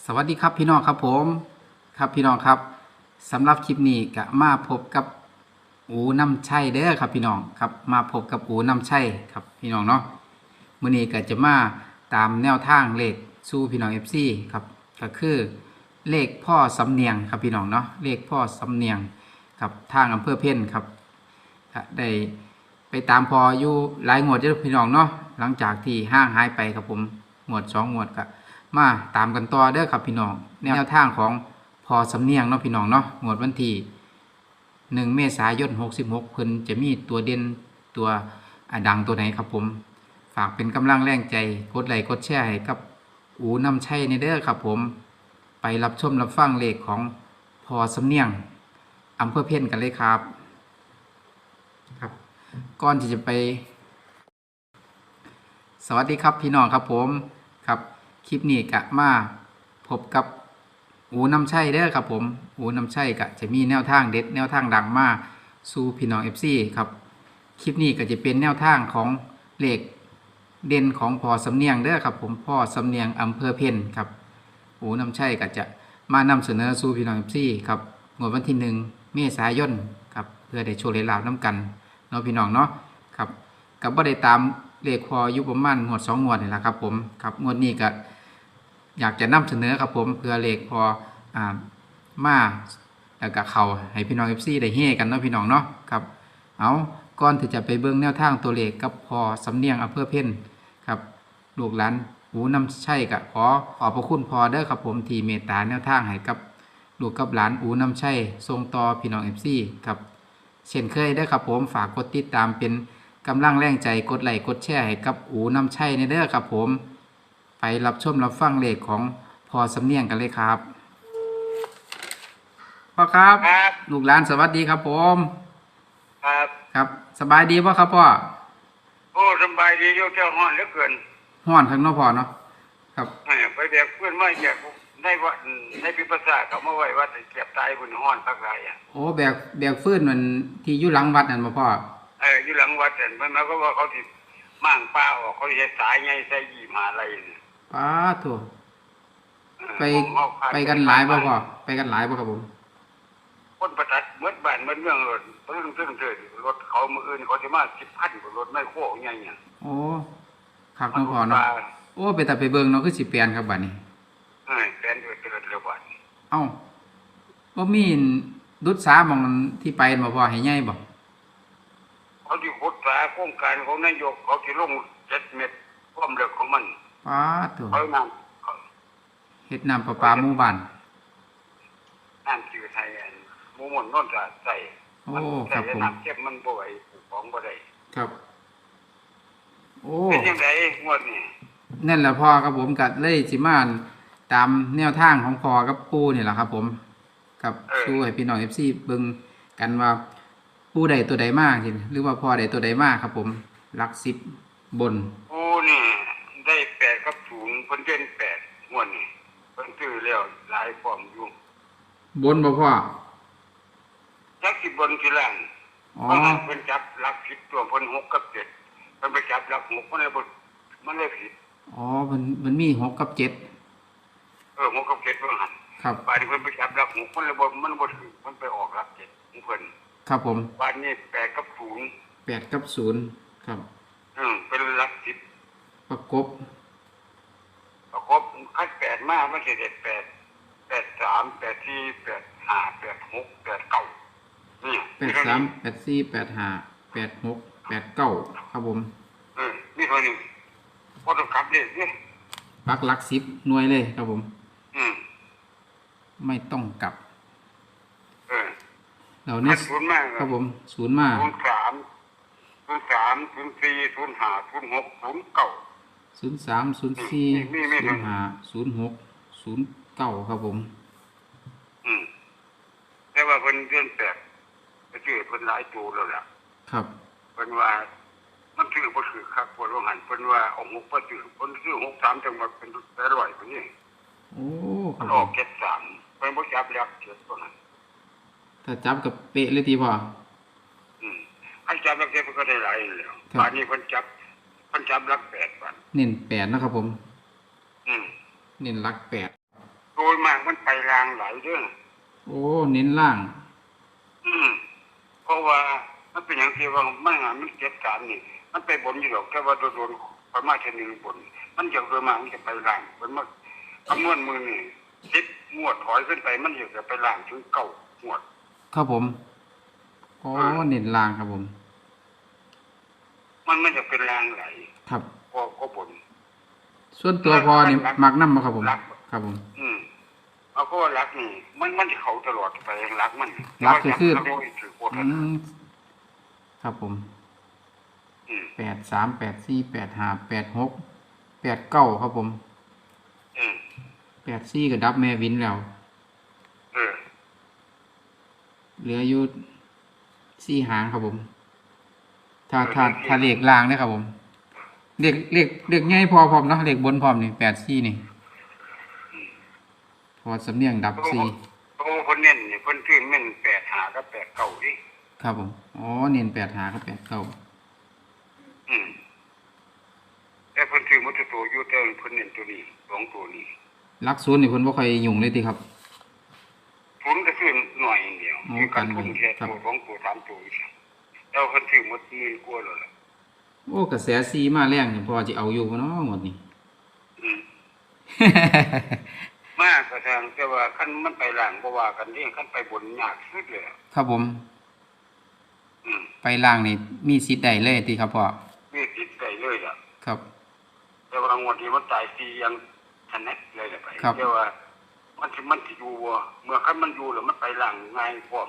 สวัสดีครับพี่น้องครับผมครับพี่น้องครับสำหรับคลิปนี้ก็มาพบกับอูน้ำชัยเด้อครับพี่น้องครับมาพบกับอูน้ำชัยครับพี่น้องเนาะมื้อนี้ก็จะมาตามแนวทางเลขสู่พี่น้อง FC ครับก็คือเลขพ่อสำเนียงครับพี่น้องเนาะเลขพ่อสำเนียงครับทางอำเภอเพ่นครับได้ไปตามพออยู่หลายงวดเด้อพี่น้องเนาะหลังจากที่ห้างหายไปครับผมงวดสองงวดก็ มาตามกันต่อเด้อครับพี่น้อง แนวทางของพอสำเนียงเนาะพี่น้องเนาะงวดวันที่หนึ่งเมษายนหกสิบหกเพิ่นจะมีตัวเด่นตัวอ่าดังตัวไหนครับผม ฝากเป็นกำลังแรงใจกดไลค์กดแชร์ให้กับอูนำชัยในเด้อครับผม ไปรับชมรับฟังเลขของพอสำเนียงอำเภอเพี้ยนกันเลยครับ ครับ ก่อนที่จะไป สวัสดีครับพี่น้องครับผมครับ คลิปนี้กะมาพบกับอูน้ำชัยเด้อครับผมอูน้ำชัยกะจะมีแนวทางเด็ดแนวทางดังมาสู่พี่น้องเอฟซีครับคลิปนี้ก็จะเป็นแนวทางของเลขเด่นของพ่อสำเนียงเด้อครับผมพ่อสำเนียงอำเภอเพ็ญครับอูน้ำชัยก็จะมานำเสนอสู่พี่น้องเอฟซีครับงวดวันที่หนึ่งเมษายนครับเพื่อได้โชว์เลลาบน้ำกันเนาะพี่น้องเนาะครับกับบ่ได้ตาม เลขพออยู่ประมาณงวดสองงวดนี่แหละครับ ผมครับงวดนี้ก็อยากจะนำเสนอครับผมเพื่อเลขพออ่ามาแล้วก็เขาให้พี่น้องเอฟซีได้เฮกันเนาะพี่น้องเนาะครับเอาก่อนที่จะไปเบิ่งแนวทางตัวเลขกับพอสำเนียงอำเภอเพ่นครับลูกหลานหูนำใช่กะขอขอบพระคุณพอเด้อครับผมที่เมตตาแนวทางให้กับลูกกับหลานอูนำใช่ทรงต่อพี่น้องเอฟซีครับเช่นเคยเด้ครับผมฝากกดติดตามเป็น กำลังแรงใจกดไลค์กดแชร์ให้กับอูนำใช่ในเด้อครับผม ไปรับชมรับฟังเลขของพอสำเนียงกันเลยครับพ่อครับครับลูกหลานสวัสดีครับผม ครับครับ สบายดีป่ะครับพ่อโอ้สบายดีอยู่เจ้าห้อนเหลือเกินห้อนข้างนอกพ่อเนาะครับ แหม่ไปแบกเพื่อนไม่แบกในวัดในพิปัสสาเขามาไว้วัดเก็บตายบนห้อนพักไรอะโอ้แบกแบกฟื้นมันที่อยู่หลังวัดนั่นมาพ่อเอออยู่หลังวัดเห็นมันก็ว่าเขาที่มั่างป้าออกเขาจะสายไงใส่ยี่มาอะไรเนี่ยป้าถั่วเออไปของเขาขายไปกันหลายป่ะพ่อไปกันหลายป่ะครับผม คนประทัดเหมือนบ้านเหมือนเมืองรถเรื่องเรื่องเถิดรถเขามืออื่นเขาจะมาสิบพันกว่ารถไม่โค้งไงเนี่ยโอ้คักเนาะพ่อเนาะโอ้ไปแต่ไปเบิ่งเนาะคือสิเปลี่ยนครับบัดนี้ เออแฟนเดือดเดือดเดือดบัดเอ้าบ่มีดุดสาหมองที่ไปบ่พ่อให้ใหญ่บ่ เขาที่ขุดสาโครงการของนายกเขาที่ลงเจ็ดเม็ดความเร็วของมันป้าถั่วเขานำเขาเฮ็ดน้ำประปาหมู่บ้านน้ำจืดไทยอันหมูหมนนนจะใส่โอ้มัครัใส่บผมน้ำเจ็บมันบ่ไหวปลูกของบ่ได้ครับ โอ้เป็นยังไงงวดนี้นั่นแหละพ่อครับผมกัเลยสิมาตามแนวทางของพ่อกับปู่นี่แหละครับ ผมครับสู้ให้พี่น้องเอฟซีเบิ่งกันว่า ปู่ใดตัวใดมากจริงหรือว่าพ่อใดตัวใดมากครับ ผมรักสิบบนกูนี่ได้แปดกับศูนย์เพิ่นเด่นแปดงวดนี้เพิ่นซื้อแล้วหลายฟอร์มอยู่บนบ่พ่อจักสิบนสิล่างอ๋อเพราะนั้นเพิ่นจับหลักสิบตัวเพิ่นหกกับเจ็ดเพิ่นไปจับหลักหกมันเลยบ่มันเลยผิดอ๋อมันมันมีหกกับเจ็ดเออหกกับเจ็ดเพิ่นหันครับบาดนี้เพิ่นไปจับหลักหกมันเลยบ่มันบ่ถูกมันไปออกหลักเจ็ดของเพิ่น ครับผมบาดนี้แปดกับศูนย์แปดกับศูนย์ครับ อืมเป็นหลักสิบประกบประกบคัดแปดมากไม่ใช่เด็ดแปดแปดสามแปดสี่แปดห้าแปดหกแปดเก้านี่แปดสามแปดสี่แปดห้าแปดหกแปดเก้าครับผมเออนี่เท่านี้พอต้องขับเลยเนี่ยปักหลักสิบหน่วยเลยครับผม อืมไม่ต้องกลับเออ เราขัเนี่ยดศูนย์มากครับผมศูนย์มาศูนย์สามศูนย์สามศูนย์สี่ศูนย์ห้าศูนย์หกศูนย์เก้าศูนย์สามศูนย์สี่มีมีศูมีนย์ห้าศูนย์หกศูนย์เก้าครับผม อืมแต่ว่าเพิ่นเดือนแปดไปชื่อเพิ่นหลายตัวแล้วล่ะ ครับเพิ่นว่า มันชื่อบ่ถือคักปวดว่าหันเพิ่นว่าเอาหกบ่ถือเพิ่นชื่อหกสามจังหวัดเป็นแต่ร้อยกว่านี้โอ้คมัรับนผออกมเจ็ดสามเป็นบริษัทเรียกเจ็ดตัวนั้น ถ้าจับกับเป๊ะเลยทีพออืมอันจับรักเจ็ดมันก็ได้หลายอยู่แล้วครับป่านนี้คนจับคนจับรักแปดวันเน้นแปดนะครับผม อืมเน้นหลักแปดโดยมากมันไปรางหลายเรื่องโอ้เน้นล่าง อืมเพราะว่ามันเป็นอย่างที่ว่ามันงานมันเจ็ดการนี่มันไปบนอยู่หรอกแต่ว่าโดนๆประมาณเช่นหนึ่งบน มันจะโดยมากมันจะไปล่างมันมาคำนวณมือนี่สิบงวดถอยขึ้นไปมันจะไปล่างถึงเก้างวด ครับผมโอ้เน้นล่างครับผม มันมันจะเป็นรางไหลครับ ก็ก็บนส่วนตัวพอนี่มักน้ำมาครับผม รักครับผม อืมเอาก็ว่ารักนี่มันมันจะเขาตลอดไปรักมันรักก็คือแต่ว่ารักมันถือโคตรอืมครับผมอืมแปดสามแปดสี่แปดห้าแปดหกแปดเก้าครับผมอืมแปดสี่ก็ดับแม่วินแล้ว เออ เหลืออยู่สี่หางครับผม ถ้าถ้าถ้าเลขล่างเนี่ยครับผมเลขเลขเลขง่ายพอพร้อมเนาะเลขบนพร้อมนี่แปดสี่นี่ พอสำเนียงดับสี่เพราะว่าคนเน้นนี่คนชื่อเม่นแปดหากับแปดเก้าดิครับผมอ๋อเน้นแปดหากับแปดเก้าอืมแต่คนชื่อมุตโตอยู่แต่คนเน้นตัวนี้สองตัวนี้ลักศูนย์นี่เพิ่นบ่ค่อยยุ่งเลยติครับ ทุนก็ซื้อหน่อยอย่างเดียวโอ้คือการกันทุนแค่ครับตัวสองตัวสามตัวอีกแล้วคนชื่อมุดเงินกลัวเลยล่ะโอ้กระแสซีมาแรงนี่พอจะเอาอยู่บ่เนาะหมดนี่อืมมากกระทางแต่ว่าขั้นมันไปหลังเพราะว่ากันนี่ขั้นไปบนยากสุดเลยอะครับผมอืมไปล่างนี่มีสิทธิ์ได้เลยติครับพ่อมีติดใจเลยอะครับ แต่ว่างวดนี้มันตายซียังชนะเลยแหละไปครับแต่ว่า มันสิมันสิอยู่บ่เมื่อคันมันอยู่แล้วมันไปหลังง่ายพร้อม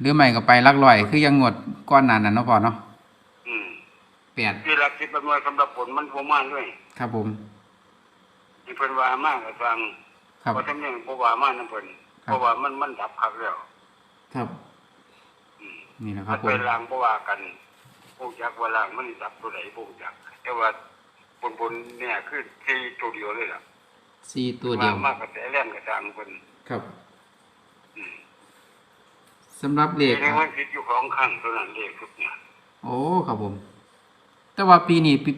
หรือไม่ก็ไปลักลอย คือยังงวดก้อนหนานั้นเนาะพ่อเนาะอืมเปลี่ยนที่รักคิดประเมินสำหรับผลมันบ่มาด้วยครับผม ที่เพิ่นว่ามากก็ฟังครับเพราะทั้งนี้บ่ว่ามานํเพิ่นครับ เพราะว่ามันมันดับคักแล้วครับอืม นี่แหละคมัรับนผไปมหลังบ่ว่ากันผู้จักว่าหลังมันดับตัวไหนบ่จักแต่ว่าบนบนๆเนี่ยคือที่ตัวเดียวเลยล่ะ ซีตัวเดียวมากกระแสแล่นกระทางเพิ่นครับอืมสำหรับเลทีขนี้มันคิดอยู่ของข้างเท่านั้นเลขทุกเนี่ยโอ้ครับผม แต่ว่าปีนี้ปี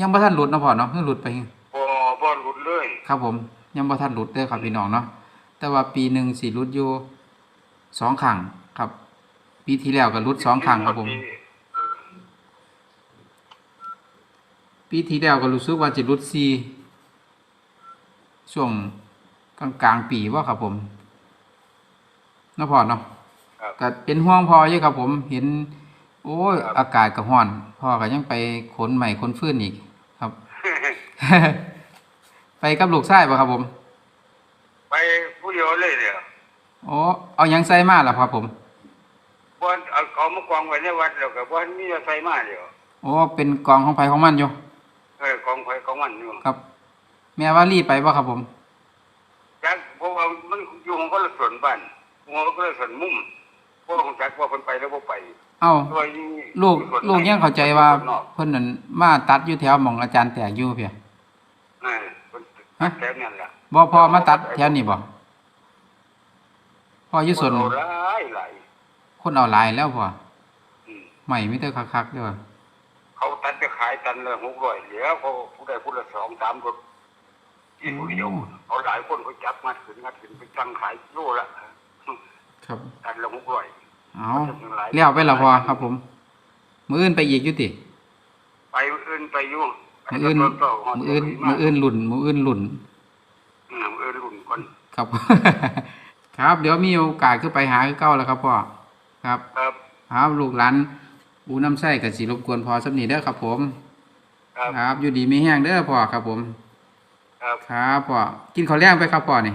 ยังบ่ทันหลุดเนาะพ่อเนาะเพิ่งหลุดไปบ่บ่หลุดเลย ครับผม ยังบ่ทันหลุดเด้อครับพี่น้องเนาะแต่ว่าปีหนึ่งสิหลุดอยู่สองครั้งครับ ปีที่แล้วก็หลุดสองครั้งครับผมปีที่แล้วก็รู้สึกว่าจะหลุดซี ช่วงกลางกลางๆปีว่าครับผมเนาะพ่อเนาะครับก็เป็นห่วงพ่ออยู่ครับ ผมเห็น โอ้ยครับอากาศก็ร้อนพ่อก็ยังไปขนใหม่ขนฟื้นอีกครับ ไปกับลูกชายป่ะครับผม ไปผู้เดียวเลยเดียวโอ้เอาหยังใส่มาล่ะครับ ผมบ่เอาเขามากองไว้ในวัดแล้วก็บ่มีอะไรใส่มาเดียวโอ้เป็นกองของไผของมันอยู่เออกองไฟของมันอยู่ครับ แม่ว่ารีไปป่ะครับผม จักเพราะว่ามันอยู่ของคนละส่วนบ้านหัวก็ละส่วนมุมเพราะของจักว่าเพิ่นไปแล้วบ่ไปเอ้าเพราะว่าอยู่ลูกส่วนในลูกยังเข้าใจว่าส่นนอกเพิ่นนั่นมาตัดอยู่แถวหม่องอาจารย์แตกอยู่เพียเออเพิ่นฮะแค่นั้นล่ะบ่พอมาตัดแถวนี้บ่พ่ออยู่ส่วนคนเอาหลายหลายคนเอาหลายแล้วพ่ออืมใหม่มีแต่คักๆเด้อเขาตัดไปขายตันละ600เหลือเขาผู้ใดผู้ละ2 3รถ ที่ผู้เดียวเอาหลายคนเขาจับมาขึ้นมาขึ้นไปตั้งขายโลละครับตันละ600เอาเลี้ยวไปและพอครับผม มื้ออื่นไปอีกอยู่ติ ไปอื่นไปอยู่มื้ออื่นไปต่ฮดมื้ออื่นมื้ออื่นลุ่นมื้ออื่นลุ่นอืมมื้ออื่นรุ่นก่อนครับ ครับ เดี๋ยวมีโอกาสขึ้นไปหาคือเก่าแล้วครับพ่อครับ ครับครับลูกหลานอูน้ำไส้กับสิรบกวนพอสำนีเด้อครับผมครับครับอยู่ดีมีแห้งเด้อพ่อครับผม ครับครับพ่อกินข้าวแรงไปครับพ่อนี่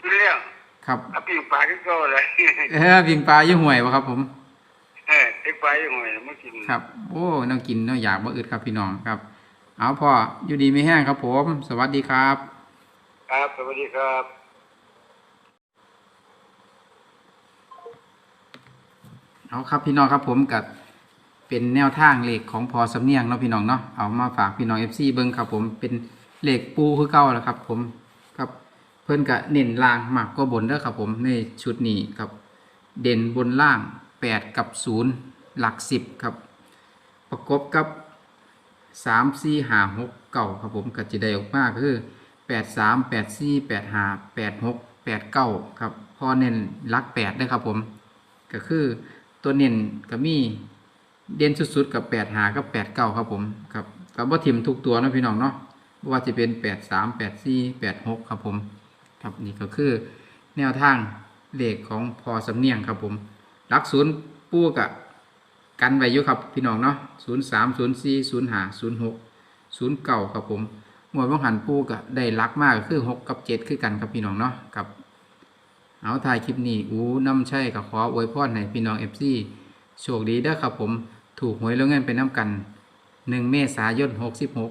ที่เรื่องครับถ้าปิ้งปลาก็ก็เลยเออพิงปลาอยู่ห่วยวะครับ ผมเออเด็กปลายังไงไม่กินครับ โอ้น้องกินน้องอยากบ่อึดครับพี่น้องครับ เอาพ่ออยู่ดีมีแห้งครับ ผม สวัสดีครับ ครับสวัสดีครับเอาครับพี่น้องครับผมกับเป็นแนวทางเลขของพอสำเนียงเนาะพี่น้องเนาะเอามาฝากพี่น้อง FC เบิ้งครับผมเป็น เลขปูคือเก่าแหล้วครับ ผมครับเพิ่นกะเน้นล่างมากกว่าบนเด้อครับ ผมในชุดนี้ครับ เด่นบนล่าง 8 กับ 0 หลัก 10 ครับ ประกบกับ 3 4 5 6เก่าครับผมก็จะได้ออกมาคือแปดสามแปดสี่แปดห้าแปดหกแปดเก้าครับพอเน้นหลักแปดด้วยครับผม ก็คือตัวเน้นก็มีเด่นสุดๆกับแปดหากับแปดเก้าครับผมครับกับว่าทิมทุกตัวนะพี่น้องเนาะ ว่าจะเป็นแปดสามแปดสี่แปดหกครับผมครับนี่ก็คือแนวทางเลขของพอสำเนียงครับผมหลักศูนย์ปูกะกันไว้อยู่ครับพี่น้องเนาะศูนย์สามศูนย์สี่ศูนย์ห้าศูนย์หกศูนย์เก้าครับผมหมวดว่างหันปูกะได้รักมากคือหกกับเจ็ดคือกันครับพี่น้องเนาะกับเอาถ่ายคลิปนี้อู้น้ำใช่กับขออวยพรให้พี่น้องเอฟซีโชคดีเด้อครับผมถูกหวยแล้วเงินเป็นน้ำกันหนึ่งเมษายนหกสิบหก